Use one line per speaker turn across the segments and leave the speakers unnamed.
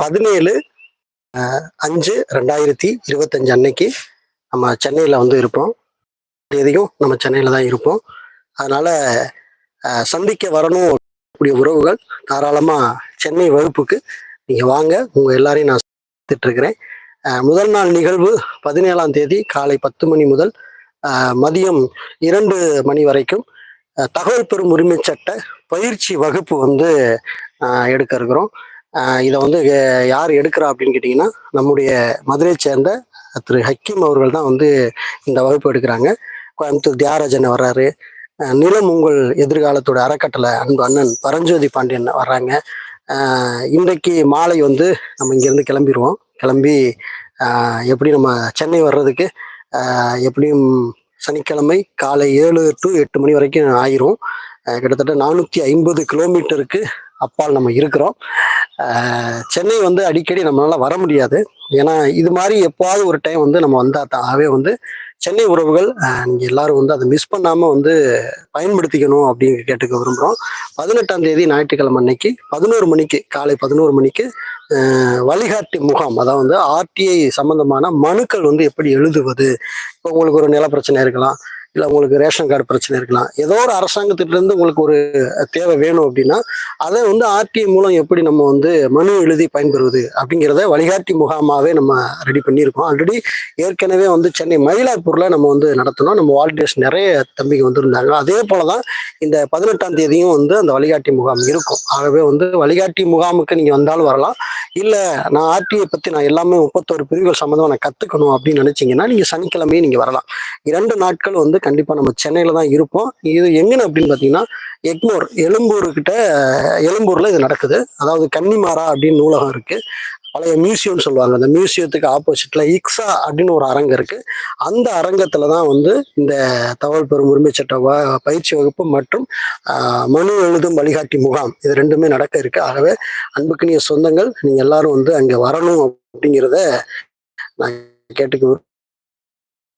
பதினேழு அஞ்சு ரெண்டாயிரத்தி இருபத்தஞ்சு அன்னைக்கு நம்ம சென்னையில் வந்து இருப்போம். தேதியும் நம்ம சென்னையில் தான் இருப்போம். அதனால் சந்திக்க வரணும் கூடிய உறவுகள் தாராளமாக சென்னை வகுப்புக்கு நீங்கள் வாங்க. உங்கள் எல்லாரையும் நான் சந்தித்துட்ருக்கிறேன். முதல் நாள் நிகழ்வு பதினேழாம் தேதி காலை பத்து மணி முதல் மதியம் இரண்டு மணி வரைக்கும் தகவல் பெறும் உரிமை சட்ட பயிற்சி வகுப்பு வந்து எடுக்க இருக்கிறோம். இதை வந்து யார் எடுக்கிறா அப்படின்னு கேட்டிங்கன்னா நம்முடைய மதுரையை சேர்ந்த திரு ஹக்கீம் அவர்கள் தான் வந்து இந்த வகுப்பு எடுக்கிறாங்க. கோயம்புத்தூர் தியாகராஜன் வர்றாரு. நிலம் உங்கள் எதிர்காலத்தோட அறக்கட்டளை அன்பு அண்ணன் பரஞ்சோதி பாண்டியன் வர்றாங்க. இன்றைக்கு மாலை வந்து நம்ம இங்கேருந்து கிளம்பிடுவோம் கிளம்பி எப்படி நம்ம சென்னை வர்றதுக்கு எப்படியும் சனிக்கிழமை காலை ஏழு டு எட்டு மணி வரைக்கும் ஆயிரும். கிட்டத்தட்ட நானூற்றி ஐம்பது கிலோமீட்டருக்கு அப்பால் நம்ம இருக்கிறோம். சென்னை வந்து அடிக்கடி நம்மளால வர முடியாது. ஏன்னா இது மாதிரி எப்போவாவது ஒரு டைம் வந்து நம்ம வந்தால் தான். ஆகவே வந்து சென்னை உறவுகள் நீங்கள் எல்லாரும் வந்து அதை மிஸ் பண்ணாமல் வந்து பயன்படுத்திக்கணும் அப்படின்னு கேட்டுக்க விரும்புகிறோம் பதினெட்டாம் தேதி ஞாயிற்றுக்கிழமை அன்னைக்கு பதினோரு மணிக்கு காலை பதினோரு மணிக்கு வழிகாட்டி முகாம் அதாவது வந்து ஆர்டிஐ சம்பந்தமான மனுக்கள் வந்து எப்படி எழுதுவது இப்போ உங்களுக்கு ஒரு நில பிரச்சனை இருக்கலாம். இல்லை உங்களுக்கு ரேஷன் கார்டு பிரச்சனை இருக்கலாம். ஏதோ ஒரு அரசாங்கத்திலிருந்து உங்களுக்கு ஒரு தேவை வேணும் அப்படின்னா அதை வந்து ஆர்டிஐ மூலம் எப்படி நம்ம வந்து மனு எழுதி பயன்பெறுவது அப்படிங்கிறத வழிகாட்டி முகாமாகவே நம்ம ரெடி பண்ணியிருக்கோம். ஆல்ரெடி ஏற்கனவே வந்து சென்னை மயிலாப்பூரில் நம்ம வந்து நடத்தினோம். நம்ம வாலண்டியர்ஸ் நிறைய தம்பிக்கு வந்திருந்தாங்க. அதே போல தான் இந்த பதினெட்டாம் தேதியும் வந்து அந்த வழிகாட்டி முகாம் இருக்கும். ஆகவே வந்து வழிகாட்டி முகாமுக்கு நீங்கள் வந்தாலும் வரலாம். இல்லை நான் ஆர்டிஐ பற்றி நான் எல்லாமே முப்பத்தோரு பிரிவுகள் சம்மந்தமாக நான் கற்றுக்கணும் அப்படின்னு நினச்சிங்கன்னா நீங்கள் சனிக்கிழமையும் நீங்கள் வரலாம். இரண்டு நாட்கள் வந்து கண்டிப்பாக நம்ம சென்னையில் தான் இருப்போம். இது எங்கன்னு அப்படின்னு பார்த்தீங்கன்னா எக்மோர் எழும்பூர்கிட்ட எழும்பூரில் இது நடக்குது. அதாவது கன்னிமாரா அப்படின்னு நூலகம் இருக்கு. பழைய மியூசியம்னு சொல்லுவாங்க. அந்த மியூசியத்துக்கு ஆப்போசிட்ல இக்ஸா அப்படின்னு ஒரு அரங்கம் இருக்கு. அந்த அரங்கத்துல தான் வந்து இந்த தகவல் பெறும் உரிமை சட்ட பயிற்சி வகுப்பு மற்றும் மனு எழுதும் வழிகாட்டி முகாம். இது ரெண்டுமே நடக்க இருக்கு. ஆகவே அன்புக்குரிய சொந்தங்கள் நீங்க எல்லாரும் வந்து அங்க வரணும் அப்படிங்கிறத நான் கேட்டுக்க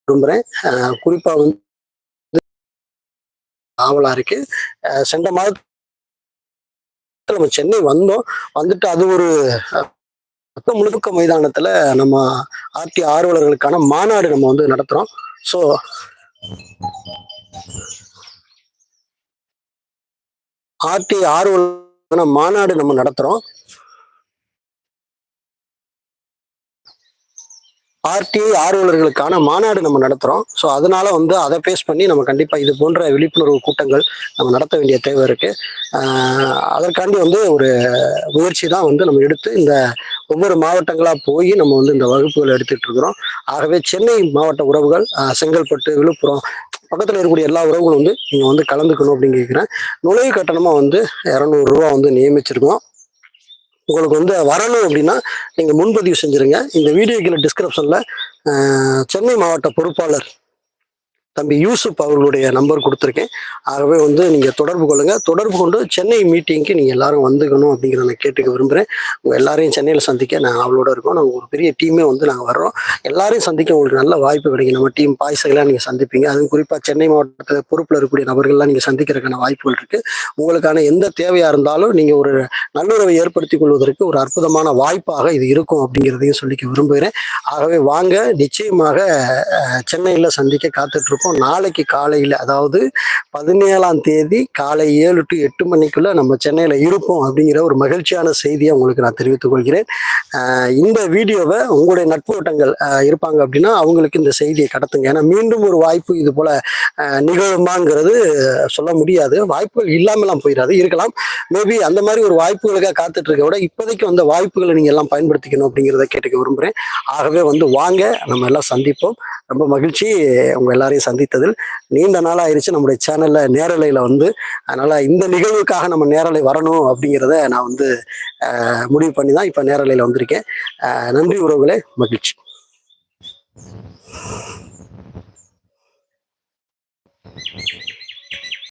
விரும்புறேன். ஆஹ், குறிப்பா வந்து ஆவலா இருக்கு. சென்ற மாதத்துல நம்ம சென்னை வந்தோம். வந்துட்டு அது ஒரு முழுக்க மைதானத்துல நம்ம ஆர்டி ஆர்வலர்களுக்கான மாநாடு நம்ம வந்து நடத்துறோம். ஸோ ஆர்டி ஆர்வலர்களுக்கான மாநாடு நம்ம நடத்துறோம். ஆர்டிஐ ஆர்வலர்களுக்கான மாநாடு நம்ம நடத்துகிறோம் ஸோ அதனால வந்து அதை பேஸ் பண்ணி நம்ம கண்டிப்பாக இது போன்ற விழிப்புணர்வு கூட்டங்கள் நம்ம நடத்த வேண்டிய தேவை இருக்கு. அதற்காண்டி வந்து ஒரு முயற்சி தான் வந்து நம்ம எடுத்து இந்த ஒவ்வொரு மாவட்டங்களாக போய் நம்ம வந்து இந்த வகுப்புகள் எடுத்துட்டு இருக்கிறோம். ஆகவே சென்னை மாவட்ட உறவுகள் செங்கல்பட்டு விழுப்புரம் பக்கத்தில் இருக்கக்கூடிய எல்லா உறவுகளும் வந்து நீங்கள் வந்து கலந்துக்கணும் அப்படின்னு கேட்குறேன் நுழைவு கட்டணமாக வந்து இரநூறுவா வந்து நியமிச்சிருக்கோம். உங்களுக்கு வந்து வரணும் அப்படின்னா நீங்கள் முன்பதிவு செஞ்சுருங்க. இந்த வீடியோ டிஸ்கிரிப்ஷனில் சென்னை மாவட்ட பொறுப்பாளர் தம்பி யூசுப் அவர்களுடைய நம்பர் கொடுத்துருக்கேன். ஆகவே வந்து நீங்கள் தொடர்பு கொள்ளுங்கள் தொடர்பு கொண்டு சென்னை மீட்டிங்க்கு நீங்கள் எல்லாரும் வந்துக்கணும் அப்படிங்கிறத நான் கேட்டுக்க விரும்புகிறேன் உங்கள் எல்லாரையும் சென்னையில் சந்திக்க நான் அவளோட இருக்கோம். நாங்கள் ஒரு பெரிய டீமே வந்து நாங்கள் வர்றோம். எல்லாரையும் சந்திக்க உங்களுக்கு நல்ல வாய்ப்பு கிடைக்கும். நம்ம டீம் பாய்ஸெல்லாம் நீங்கள் சந்திப்பீங்க. அதுவும் குறிப்பாக சென்னை மாவட்டத்தில் பொறுப்பில் இருக்கக்கூடிய நபர்கள்லாம் நீங்கள் சந்திக்கிறதுக்கான வாய்ப்புகள் இருக்குது உங்களுக்கான எந்த தேவையாக இருந்தாலும் நீங்கள் ஒரு நல்லுறவை ஏற்படுத்திக் கொள்வதற்கு ஒரு அற்புதமான வாய்ப்பாக இது இருக்கும் அப்படிங்கிறதையும் சொல்லிக்க விரும்புகிறேன். ஆகவே வாங்க நிச்சயமாக சென்னையில் சந்திக்க காத்துட்ருக்கோம் மாதம் நாளைக்கு காலையில் அதாவது பதினேழாம் தேதி காலை ஏழு டு எட்டு மணிக்குள்ளே நம்ம சென்னையில் இருப்போம் அப்படிங்கிற ஒரு மகிழ்ச்சியான செய்தியை உங்களுக்கு நான் தெரிவித்துக் கொள்கிறேன். இந்த வீடியோவை உங்களுடைய நட்பு வட்டங்கள் இருப்பாங்க அப்படின்னா அவங்களுக்கு இந்த செய்தியை கடத்துங்க. ஏன்னா மீண்டும் ஒரு வாய்ப்பு இது போல் நிகழுமாங்கிறது சொல்ல முடியாது. வாய்ப்புகள் இல்லாமலாம் போயிடாது. இருக்கலாம். மேபி அந்த மாதிரி ஒரு வாய்ப்புகளுக்காக காத்துட்ருக்க விட இப்போதைக்கு வந்த வாய்ப்புகளை நீங்கள் எல்லாம் பயன்படுத்திக்கணும் அப்படிங்கிறத கேட்டுக்க விரும்புகிறேன் ஆகவே வந்து வாங்க நம்ம எல்லாம் சந்திப்போம். ரொம்ப மகிழ்ச்சி. உங்கள் எல்லாரையும் சந்தித்ததில் நீண்ட நாள் ஆயிருச்சு நம்முடைய சேனல்ல நேரலையில வந்து அதனால இந்த நிகழ்வுக்காக நம்ம நேரலை வரணும் அப்படிங்கிறத நான் வந்து முடிவு பண்ணி தான் இப்போ நேரலையில வந்திருக்கேன். அஹ், நன்றி உறவுகளே. மகிழ்ச்சி.